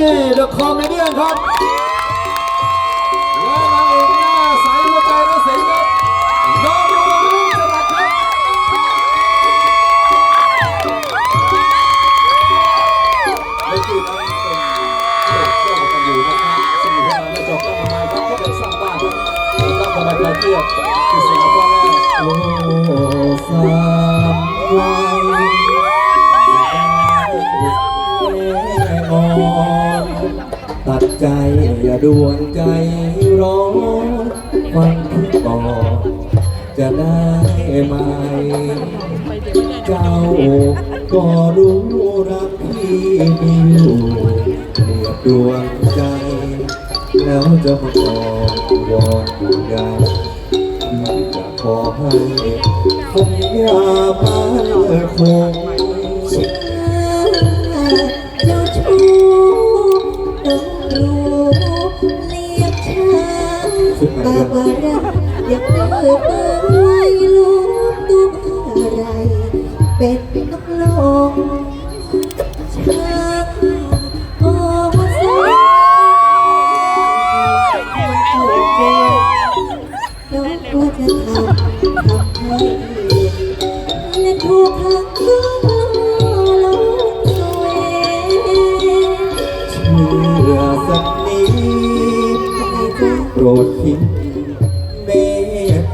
กี้เดอะคอมเมเดี้ครับและนางเอกหน้าใสหัวใจและเสียงครับน้องดวงรุ่งสวัสดิ์ครับเลือกกี้นั้นเป็นโลกเจ้ากันอยู่นะครับสมุทรสาครไม่จบก็ทำไมครับก็เป็นสร้างบ้านครับแล้วก็มาไกลเทียบคือเสียงพ่อแม่โอ้สามวัน ใจอย่าด่วนใจร้อนฟังพี่บอกจะได้ไหม เจ้าก็รู้รักพี่มีอยู่เรียบดวงใจ แล้วจะมาบอกวอนอยู่ใดพี่จะขอให้คงอย่ามาคง นบาบาราอยากเลิกไม่รู้ตัวอะไร เป็นนักลงชักโอ้เสียมันถูกเกินน้องกลัวจะทำทำให้และถูกหักล้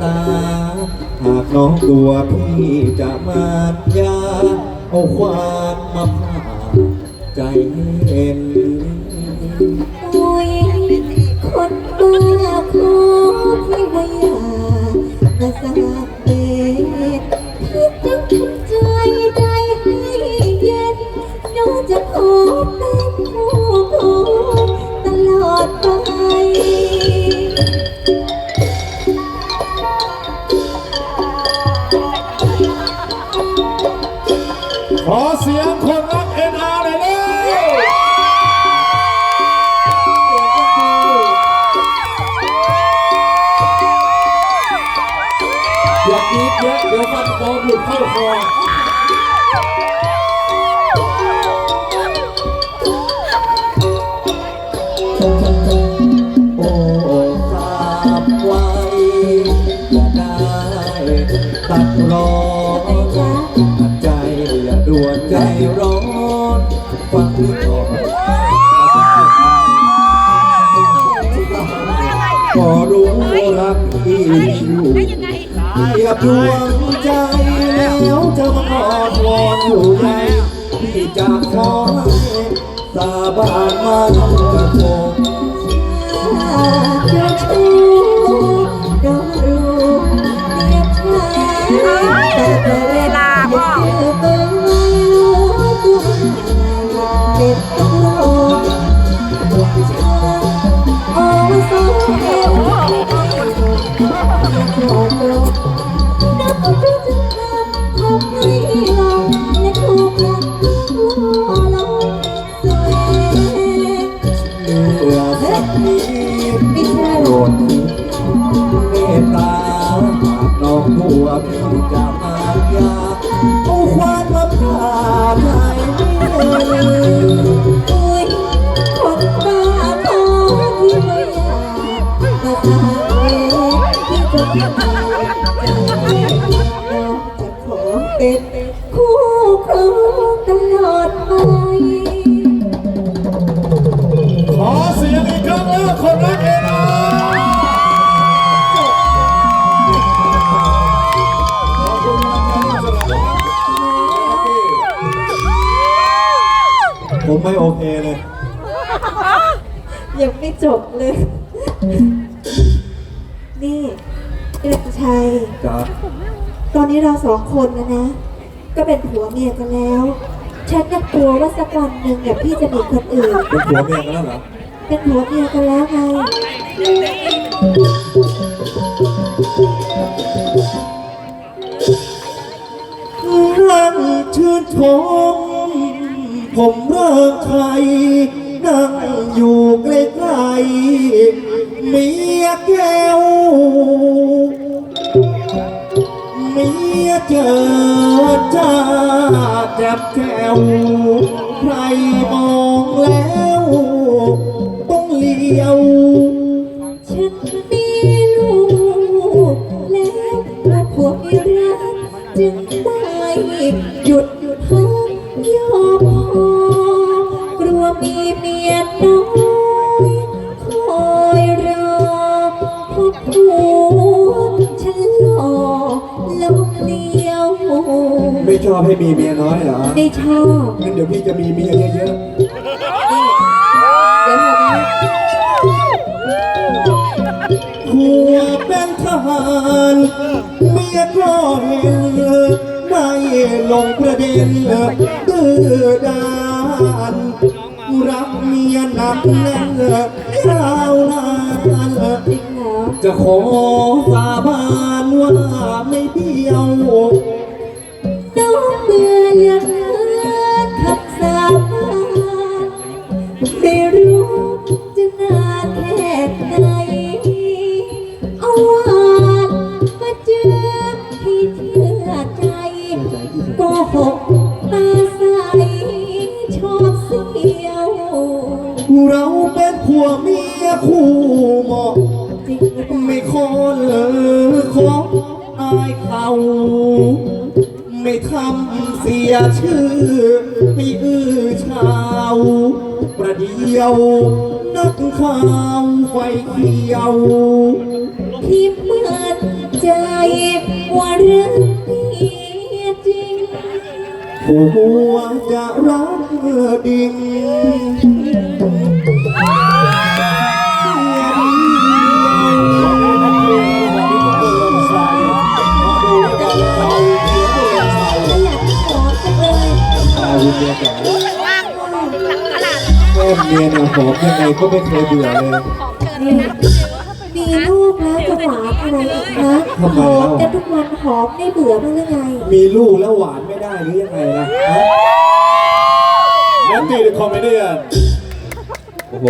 ตา หากน้องตัวพี่จะมาดยา เอาความมาผ่าใจเห็นอุ้ยคนบ้าขอพี่ว่าอย่ามาสา สียงคนรักเอ็นอาร์เลยเลยอย่ากรีดเยอะเดี๋ยวฟันปลอมหลุดเข้าคอโอ้ทราบไว้จะได้ตัดรอ ก็รู้รักพี่อยู่เกียบดวงใจแล้วจะมาออวอนอยู่ไหญ่พี่จะขอสาบานมันกระทงเจ้าชู้ ขอเป็นคู่ครองตลอดไปขอเสียงอีกครั้งแล้วคนรักเอ็นอาขอบคุณมากครับสำหรับผมไม่โอเคเลย ยังไม่จบเลยนี่เอก ชัยจ้าตอนนี้เราสองคนนะนะ ก็เป็นผัวเมียกันแล้ว ฉันยังกลัวว่าสักวันหนึ่งเนี่ยพี่จะมีคนอื่น เป็นผัวเมียกันแล้วเหรอ เป็นผัวเมียกันแล้วไงนั่งชื่นชม ผมรักใคร นั่งอยู่ใกล้ๆเมียแก้ว เจอจ้าแจ็บแก้วใครมองแล้วต้องเลี้ยว ฉันมีลูกแล้วและผัวไม่รักจึงได้หยุดพักยอมพอกลัวมีเมียน้อยคอยรอพบผัว เดียวไม่ชอบให้มีเมียน้อยเหรอไม่ชอบงั้นเดี๋ยวพี่จะมีเมียเยอะเดี๋ยวเถอะนะๆผัวเป็นทหารเมียก็เห็นไม่ลงประเด็นดื้อด้าน รักเมียหนักแน่นยาวนานจริงเหรอจะขอสาบานว่าไม่เบี้ยวน้องเบื่อยัง คู่เหมาะจริงหรือเปล่าไม่ขอเลยขออายเขาไม่ทำเสียชื่อให้อื้อชาว ประเดียว นักข่าวไฟเขียวที่มั่นใจว่าเรื่องนี้จริงผัวจะรักดิ่ง ยหอมยังไงก็ไม่เคยเบื่อเลย นี่มีลูกแล้วจะหวานอะไรอีกนะทำไมหอเล่ามกันทุกวันหอมไม่เบื่อบ้างหรือไง มีลูกแล้วหวานไม่ได้หรือยังไงล่ะฮะ Nanti the comedian. โอ้โห